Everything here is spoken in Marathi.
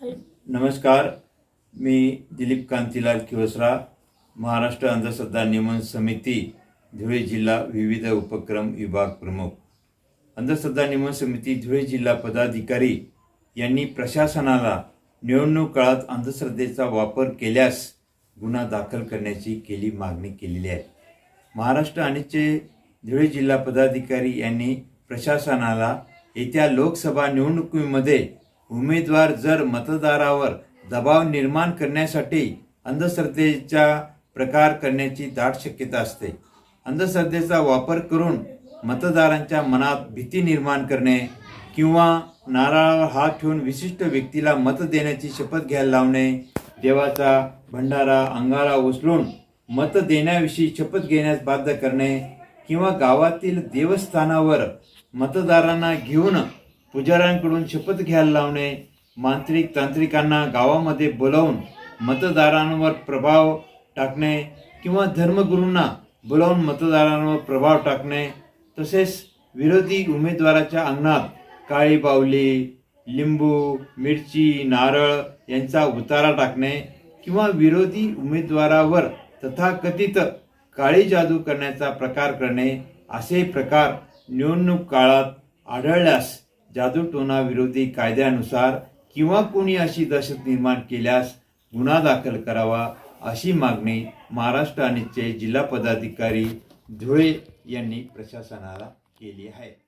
नमस्कार मी दिलीप कांतीलाल किवसरा महाराष्ट्र अंधश्रद्धा नियमन समिती धुळे जिल्हा विविध उपक्रम विभाग प्रमुख. अंधश्रद्धा नियमन समिती धुळे जिल्हा पदाधिकारी यांनी प्रशासनाला निवडणूक काळात अंधश्रद्धेचा वापर केल्यास गुन्हा दाखल करण्याची केली मागणी केलेली आहे. महाराष्ट्र आणिचे धुळे जिल्हा पदाधिकारी यांनी प्रशासनाला येत्या लोकसभा निवडणुकीमध्ये उमेदवार जर मतदारावर दबाव निर्माण करण्यासाठी अंधश्रद्धेचा प्रकार करण्याची दाट शक्यता असते. अंधश्रद्धेचा वापर करून मतदारांच्या मनात भीती निर्माण करणे किंवा नारळावर हात ठेवून विशिष्ट व्यक्तीला मत देण्याची शपथ घ्यायला लावणे देवाचा भंडारा अंगारा उचलून मत देण्याविषयी शपथ घेण्यास बाध्य करणे किंवा गावातील देवस्थानावर मतदारांना घेऊन पुजाऱ्यांकडून शपथ घ्यायला लावणे मांत्रिक तांत्रिकांना गावामध्ये बोलावून मतदारांवर प्रभाव टाकणे किंवा धर्मगुरूंना बोलावून मतदारांवर प्रभाव टाकणे तसेच विरोधी उमेदवाराच्या अंगणात काळी बावली लिंबू मिरची नारळ यांचा उतारा टाकणे किंवा विरोधी उमेदवारावर तथाकथित काळी जादू करण्याचा प्रकार करणे असे प्रकार निवडणूक काळात आढळल्यास जादूटोणा विरोधी कायद्यानुसार किंवा कोणी अशी दहशत निर्माण केल्यास गुन्हा दाखल करावा अशी मागणी महाराष्ट्र आणिचे जिल्हा पदाधिकारी धुळे यांनी प्रशासनाला केली आहे.